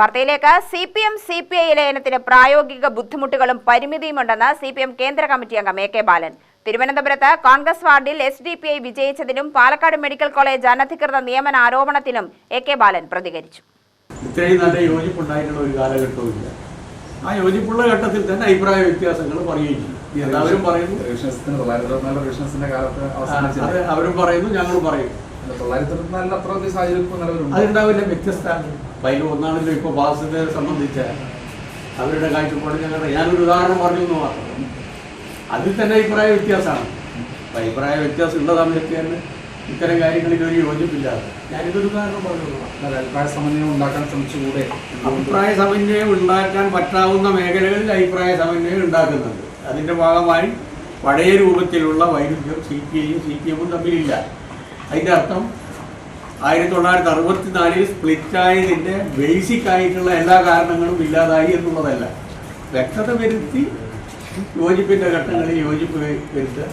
വാർത്തയിലേക്ക് C P M C P I ലയനത്തിന് പ്രായോഗിക ബുദ്ധിമുട്ടുകളും പരിമിതിയുമുണ്ടെന്ന് സി പി എം കേന്ദ്ര കമ്മിറ്റി അംഗം എ കെ ബാലൻ. തിരുവനന്തപുരത്ത് കോൺഗ്രസ് വാർഡിൽ എസ് ഡി പി ഐ വിജയിച്ചതിനും പാലക്കാട് മെഡിക്കൽ കോളേജ് അനധികൃത നിയമന ആരോപണത്തിനും എ കെ ബാലൻ പ്രതികരിച്ചു. ഇത്രയും നല്ല യോജിപ്പുണ്ടായിട്ടുള്ള ഒരു കാലഘട്ടവും ഇല്ല ആ യോജിപ്പുള്ള ഘട്ടത്തിൽ തന്നെ അഭിപ്രായ വ്യത്യാസങ്ങൾ പറയുകയും ചെയ്യും. അവരും പറയുന്നു അവരും പറയുന്നു ഞങ്ങളും പറയും അല്ല, തൊള്ളായിരത്തി അറുപത്തിനാലിൽ അത്ര വലിയ സാഹചര്യം അതുണ്ടാവില്ല വ്യത്യസ്ത അതിൽ ഒന്നാണല്ലോ ഇപ്പോൾ ബാസിനെ സംബന്ധിച്ച് അവരുടെ കാഴ്ചപ്പാട് ഞങ്ങളുടെ ഞാനൊരു ഉദാഹരണം പറഞ്ഞു എന്ന് മാത്രം. അതിൽ തന്നെ അഭിപ്രായ വ്യത്യാസമാണ്. അഭിപ്രായ വ്യത്യാസം ഉള്ള സമയത്ത് ഇത്തരം കാര്യങ്ങളിൽ ഒരു യോജിപ്പില്ലാതെ. ഞാനിതൊരു ഉദാഹരണം പറഞ്ഞു അഭിപ്രായ സമന്വയം ഉണ്ടാക്കാൻ ശ്രമിച്ചുകൂടെ? അഭിപ്രായ സമന്വയം ഉണ്ടാക്കാൻ പറ്റാവുന്ന മേഖലകളിൽ അഭിപ്രായ സമന്വയം ഉണ്ടാക്കുന്നുണ്ട്. അതിന്റെ ഭാഗമായി പഴയ രൂപത്തിലുള്ള വൈരുദ്ധ്യം സി പി ഐയും സി പി എമ്മും തമ്മിലില്ല. അതിന്റെ അർത്ഥം ആയിരത്തി തൊള്ളായിരത്തി അറുപത്തിനാലിൽ സ്പ്ലിറ്റായതിന്റെ ബേസിക് ആയിട്ടുള്ള എല്ലാ കാരണങ്ങളും ഇല്ലാതായി എന്നുള്ളതല്ല. വ്യക്തത വരുത്തി യോജിപ്പിന്റെ ഘട്ടങ്ങളിൽ യോജിപ്പ് വരുത്തുക.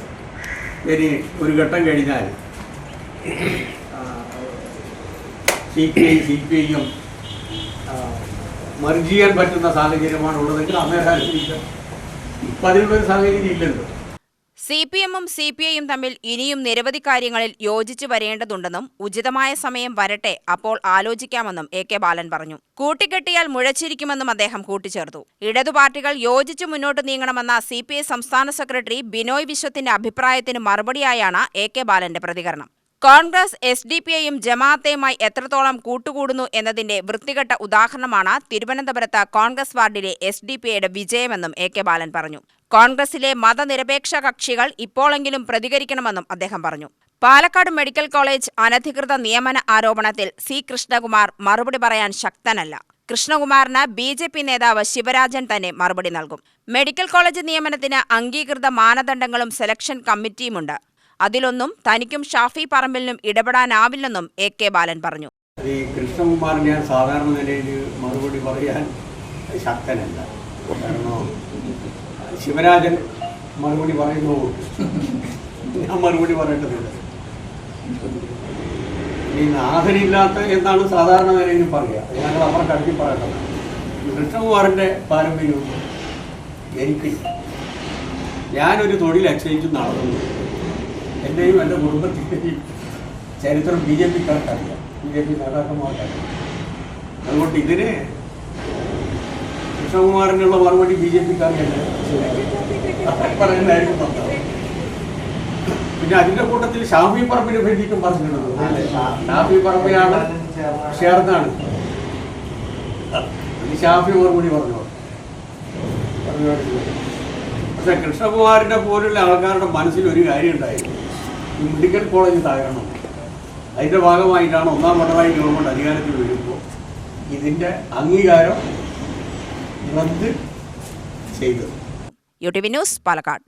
ഇനി ഒരു ഘട്ടം കഴിഞ്ഞാൽ C P I C P ഐയും മർജ് ചെയ്യാൻ പറ്റുന്ന സാഹചര്യമാണ് ഉള്ളതെങ്കിൽ അന്നേരം ഇപ്പം അതിനുള്ളൊരു സാഹചര്യം ഇല്ലല്ലോ. സി പി എമ്മും സി പി ഐയും തമ്മിൽ ഇനിയും നിരവധി കാര്യങ്ങളിൽ യോജിച്ചു വരേണ്ടതുണ്ടെന്നും ഉചിതമായ സമയം വരട്ടെ അപ്പോൾ ആലോചിക്കാമെന്നും എ കെ ബാലൻ പറഞ്ഞു. കൂട്ടിക്കെട്ടിയാൽ മുഴച്ചിരിക്കുമെന്നും അദ്ദേഹം കൂട്ടിച്ചേർത്തു. ഇടതു പാർട്ടികൾ യോജിച്ചു മുന്നോട്ട് നീങ്ങണമെന്ന സി പി ഐ സംസ്ഥാന സെക്രട്ടറി ബിനോയ് വിശ്വത്തിന്റെ അഭിപ്രായത്തിന് മറുപടിയായാണ് എ കെ ബാലന്റെ പ്രതികരണം. കോൺഗ്രസ് എസ് ഡി പി ഐയും ജമാഅത്തെയുമായി എത്രത്തോളം കൂട്ടുകൂടുന്നു എന്നതിന്റെ വൃത്തികെട്ട ഉദാഹരണമാണ് തിരുവനന്തപുരത്ത് കോൺഗ്രസ് വാർഡിലെ എസ് ഡി പി ഐയുടെ വിജയമെന്നും എ കെ ബാലൻ പറഞ്ഞു. കോൺഗ്രസിലെ മതനിരപേക്ഷ കക്ഷികൾ ഇപ്പോഴെങ്കിലും പ്രതികരിക്കണമെന്നും അദ്ദേഹം പറഞ്ഞു. പാലക്കാട് മെഡിക്കൽ കോളേജ് അനധികൃത നിയമന ആരോപണത്തിൽ സി കൃഷ്ണകുമാർ മറുപടി പറയാൻ ശക്തനല്ല. കൃഷ്ണകുമാറിന് ബി ജെ പി നേതാവ് ശിവരാജൻ തന്നെ മറുപടി നൽകും. മെഡിക്കൽ കോളേജ് നിയമനത്തിന് അംഗീകൃത മാനദണ്ഡങ്ങളും സെലക്ഷൻ കമ്മിറ്റിയുമുണ്ട്. അതിലൊന്നും തനിക്കും ഷാഫി പറമ്പിലിനും ഇടപെടാനാവില്ലെന്നും എ കെ ബാലൻ പറഞ്ഞു. ഈ കൃഷ്ണകുമാർ ഞാൻ സാധാരണ നിലയിൽ മറുപടി പറയാൻ ശക്തനല്ല. കാരണം ശിവരാജൻ മറുപടി പറയുന്നു. ഞാൻ മറുപടി പറയേണ്ടതില്ല. ഈ നാഥനില്ലാത്ത എന്നാണ് സാധാരണ നിലയിൽ പറയുക? ഞങ്ങൾ അവർക്ക് കടത്തി പറയട്ടെ. കൃഷ്ണകുമാറിന്റെ പാരമ്പര്യം എനിക്കില്ല ഞാനൊരു തൊഴിൽ അക്ഷയിച്ചു നടന്നു എന്റെയും എന്റെ കുടുംബത്തിന്റെയും ചരിത്രം ബി ജെ പിക്കാർക്കറിയാം ബി ജെ പി നേതാക്കന്മാർക്കറിയാം. അതുകൊണ്ട് ഇതിന് കൃഷ്ണകുമാറിനുള്ള മറുപടി ബി ജെ പി പറയുന്നതായിരിക്കും പിന്നെ അതിന്റെ കൂട്ടത്തിൽ ഷാഫി പറമ്പിനെ പറ്റിയിട്ടും പറഞ്ഞിട്ടുണ്ട്? ഷാഫി. പറമ്പിലാണ് ചേർന്നാണ്. ഷാഫി മറുപടി പറഞ്ഞു. പക്ഷെ കൃഷ്ണകുമാറിന്റെ പോലുള്ള ആൾക്കാരുടെ മനസ്സിൽ ഒരു കാര്യം ഉണ്ടായിരുന്നു. ഈ മെഡിക്കൽ കോളേജ് തകരണം. അതിന്റെ ഭാഗമായിട്ടാണ് ഒന്നാം പിണറായി ഗവൺമെന്റ് അധികാരത്തിൽ വരുമ്പോൾ ഇതിന്റെ അംഗീകാരം റദ്ദ് ചെയ്തത് U T V news Palakkad.